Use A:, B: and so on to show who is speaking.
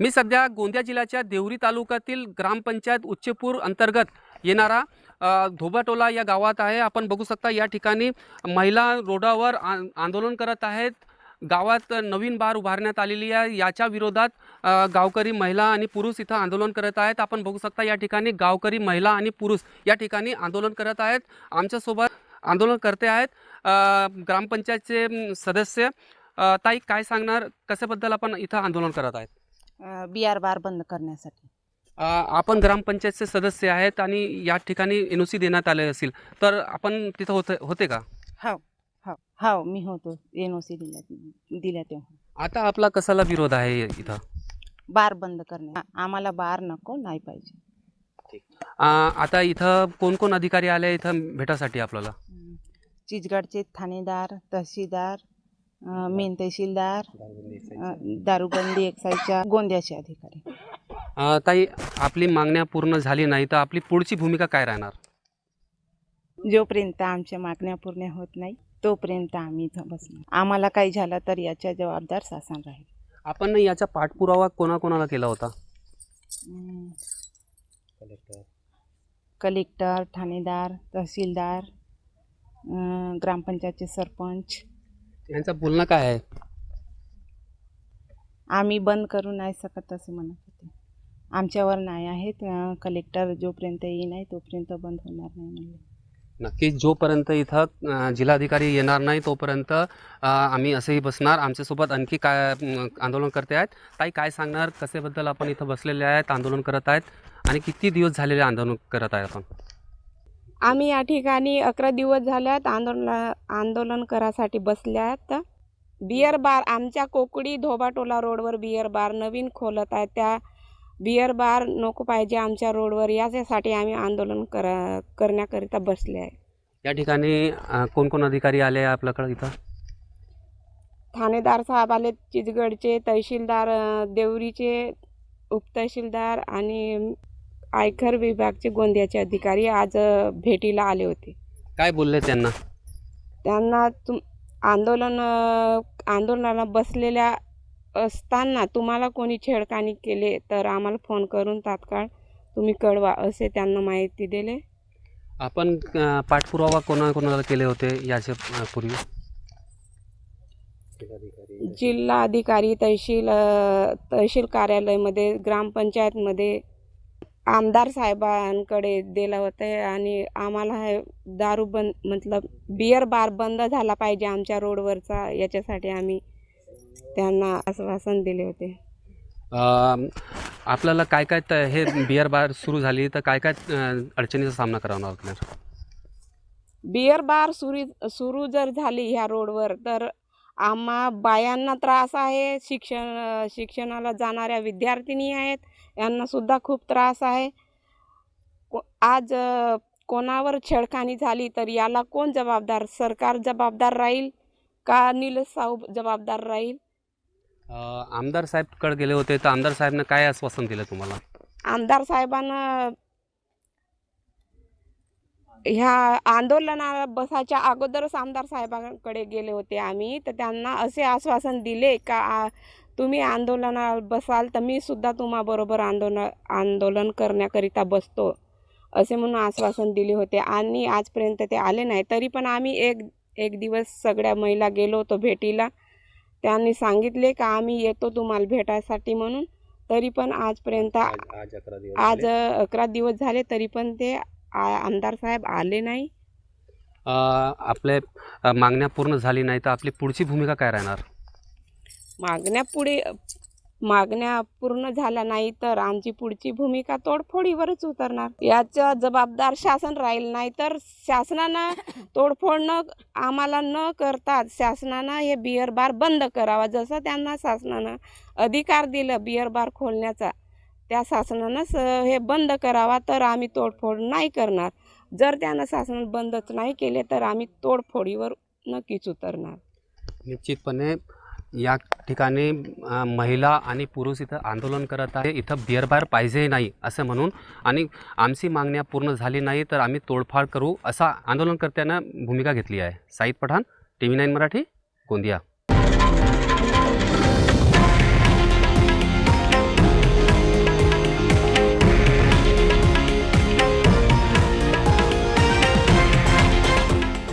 A: मी सध्या गोंदिया जिल्ह्याच्या देवरी तालुक्यातील ग्रामपंचायत उच्चपूर अंतर्गत येणारा धोबाटोला या गावात आहे. आपण बघू शकता या ठिकाणी महिला रोडावर आंदोलन करत आहेत. गावात नवीन बार उभारण्यात आलेली आहे. याच्या विरोधात गावकरी महिला आणि पुरुष इथं आंदोलन करत आहेत. आपण बघू शकता या ठिकाणी गावकरी महिला आणि पुरुष या ठिकाणी आंदोलन करत आहेत. आमच्यासोबत आंदोलन करते आहेत ग्रामपंचायतचे सदस्य. ताई काय सांगणार? कशाबद्दल आपण इथं आंदोलन करत आहेत?
B: बी आर बार बंद करण्यासाठी.
A: आपण ग्रामपंचायतचे सदस्य आहेत आणि या ठिकाणी एन ओ सी देण्यात आले असेल तर आपण तिथं होते होते का?
B: हो हो हो मी होतो एन ओ सी दिल्या दिल्या तेव्हा.
A: आता आपला कसाला विरोध आहे इथं?
B: बार बंद करण्या आम्हाला बार नको नाही पाहिजे.
A: आता इथं कोण कोण अधिकारी आले इथं भेटासाठी आपल्याला.
B: चिचगडचे ठाणेदार तहसीलदार मेन तहसीलदार दारूबंदी एक्साईजच्या. गोंद्याचे अधिकारी.
A: अ, ताई आपली मागण्या पूर्ण झाली नाही तर आपली पुढची भूमिका काय राहणार?
B: जोपर्यंत आमच्या मागण्या पूर्ण होत नाही तोपर्यंत आम्ही इथं बसणार. आम्हाला काही झालं तर याच्या जबाबदार शासन राहील.
A: आपण याचा पाठपुरावा कोणाकोणाला केला होता.
B: कलेक्टर ठाणेदार तहसीलदार अं, ग्रामपंचायतचे सरपंच
A: यांचं बोलणं काय आहे?
B: आम्ही बंद करू नाही शकत असे म्हणत होते. आमच्यावर नाही आहेत कलेक्टर जोपर्यंत येई नाही तोपर्यंत बंद होणार नाही म्हणले.
A: नक्कीच जोपर्यंत इथं अ, जिल्हाधिकारी येणार नाही तोपर्यंत अ, आम्ही असेही बसणार. आमच्यासोबत आणखी काय अम, आंदोलन करते आहेत? ताई काय सांगणार? कशाबद्दल आपण इथं बसलेले आहेत आंदोलन करत आहेत? आणि किती दिवस झालेले आंदोलन करत आहे आपण?
C: आम्ही या ठिकाणी अकरा दिवस झाल्यात आंदोलन आंदोलन करासाठी बसल्यात. बियर बार आमच्या कोकडी धोबाटोला रोडवर बियर बार नवीन खोलत आहे त्या बियर बार नको पाहिजे आमच्या रोडवर याच्यासाठी आम्ही आंदोलन करा करण्याकरिता बसले आहे.
A: या ठिकाणी कोण कोण अधिकारी आले आहे आपल्याकडे इथं?
C: ठाणेदार साहेब आले चिचगडचे तहसीलदार देवरीचे उपतहसीलदार आणि आयकर विभागचे गोंदियाचे अधिकारी आज भेटीला आले होते.
A: काय बोलले त्यांना?
C: त्यांना तुम आंदोलन आंदोलनाला बसलेल्या असताना तुम्हाला कोणी छेडखानी केले तर आम्हाला फोन करून तात्काळ तुम्ही कळवा असे त्यांना माहिती दिले.
A: आपण अ, पाठपुरावा कोणा कोणाला केले होते याच्या अ, पूर्वी?
C: जिल्हा अधिकारी तहसील अ, तहसील कार्यालयामध्ये ग्रामपंचायतमध्ये आमदार साहेबांकडे दिलं होतं आणि आम्हाला हे दारू बंद मतलब बियर बार बंद झाला पाहिजे आमच्या रोडवरचा. याच्यासाठी आम्ही त्यांना आश्वासन दिले होते.
A: अ, आपल्याला काय काय त- हे बिअर बार सुरू झाली तर काय काय अ, अडचणीचा सामना करावा लागणार?
C: बिअर बार सुरू सुरू जर झाली ह्या रोडवर तर आम्हा बायांना त्रास आहे शिक्षण शिक्षणाला जाणाऱ्या विद्यार्थिनी आहेत यांना सुद्धा खूप त्रास आहे. को- आज कोणावर छेडखानी झाली तर याला कोण जबाबदार? सरकार जबाबदार राहील का निलेश साहू जबाबदार राहील?
A: आमदार साहेबकडे गेले होते तर आमदार साहेबनं काय आश्वासन दिलं तुम्हाला?
C: आमदार साहेबांना ह्या आंदोलनाला बसायच्या अगोदरच आमदार साहेबांकडे गेले होते आम्ही. तर त्यांना असे आश्वासन दिले का तुम्ही आंदोलनाला बसाल तर मी सुद्धा तुम्हाबरोबर आंदोलन आंदोलन करण्याकरिता बसतो असे म्हणून आश्वासन दिले होते. आणि आजपर्यंत ते आले नाही. तरी पण आम्ही एक एक दिवस सगळ्या महिला गेलो होतो भेटीला. त्यांनी सांगितले का आम्ही येतो तुम्हाला भेटायसाठी म्हणून. तरी पण आजपर्यंत
A: आज अकरा दिवस
C: झाले तरी पण ते आमदार साहेब आले नाही.
A: आपले मागण्या पूर्ण झाली नाही तर आपली पुढची भूमिका काय राहणार?
C: मागण्या पुढे मागण्या पूर्ण झाल्या नाही तर आमची पुढची भूमिका तोडफोडीवरच उतरणार. याचा जबाबदार शासन राहील नाही तर शासनानं तोडफोड न आम्हाला न करता शासनानं हे बिअर बार बंद करावा जसं त्यांना शासनानं अधिकार दिलं बिअर बार खोलण्याचा. त्या शासनानं हे बंद करावा तर आम्ही तोडफोड नाही करणार. जर त्यानं शासन बंदच नाही केले तर आम्ही तोडफोडीवर नक्कीच उतरणार.
A: निश्चितपणे या ठिकाणी महिला आणि पुरुष इथं आंदोलन करत आहे. इथं बिअरबार पाहिजे नाही असं म्हणून आणि आमची मागण्या पूर्ण झाली नाही तर आम्ही तोडफाड करू असा आंदोलनकर्त्यानं भूमिका घेतली आहे. Saeed Pathan T V nine Marathi Gondia.